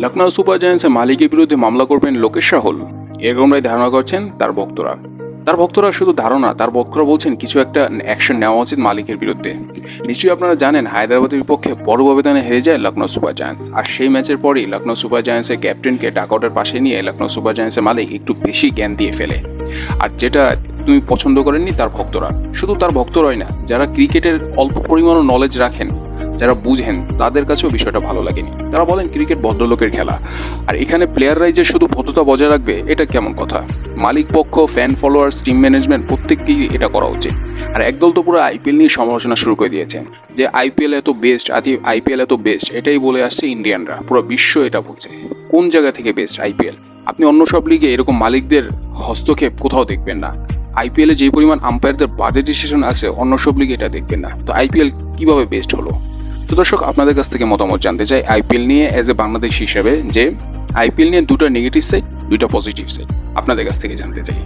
Lucknow super জায়ান্টসের মালিকের বিরুদ্ধে মামলা করবেন লোকেশ রাহুল। এরকমটাই ধারণা করছেন তার ভক্তরা। তার ভক্তরা শুধু ধারণা, তার ভক্তরা বলছেন কিছু একটা অ্যাকশন নেওয়া উচিত মালিকের বিরুদ্ধে। নিশ্চয়ই আপনারা জানেন, হায়দ্রাবাদের বিপক্ষে বড় ব্যবধানে হেরে যায় লখনৌ সুপার জায়ান্টস আর সেই ম্যাচের পরেই লখনৌ সুপার জায়ান্টসের ক্যাপ্টেনকে ডাকআউটের পাশে নিয়ে লখনৌ সুপার জায়ান্টসের মালিক একটু বেশি জ্ঞান দিয়ে ফেলে। আর যেটা তুমি পছন্দ করেননি তার ভক্তরা। শুধু তার ভক্তরাই না, যারা ক্রিকেটের অল্প পরিমাণও নলেজ রাখেন যারা বুঝেন তাদের কাছেও বিষয়টা ভালো লাগেনি। তারা বলেন ক্রিকেট ভদ্রলোকের খেলা। আর এখানে প্লেয়াররাই যে শুধু ভদ্রতা বজায় রাখবে, এটা কেমন কথা? মালিক পক্ষ ফ্যান ফলোয়ার্স টিম ম্যানেজমেন্ট প্রত্যেককেই এটা করা উচিত। আর একদল তো পুরো আইপিএল নিয়ে সমালোচনা শুরু করে দিয়েছেন যে আইপিএল এত বেস্ট আদি আইপিএল এত বেস্ট এটাই বলে আসছে ইন্ডিয়ানরা পুরো বিশ্ব এটা বলছে। কোন জায়গা থেকে বেস্ট আইপিএল আপনি অন্য সব লিগে এরকম মালিকদের হস্তক্ষেপ কোথাও দেখবেন না। আইপিএলে যে পরিমাণ আম্পায়ারদের বাজে ডিসিশন আছে অন্য সব লিগে এটা দেখবেন না। তো আইপিএল কীভাবে বেস্ট হলো? তো দর্শক, আপনাদের কাছ থেকে মতামত জানতে চাই আইপিএল নিয়ে অ্যাজ এ বাংলাদেশ হিসেবে যে আইপিএল নিয়ে দুটো নেগেটিভ সাইড দুটো পজিটিভ সাইড আপনাদের কাছ থেকে জানতে চাই।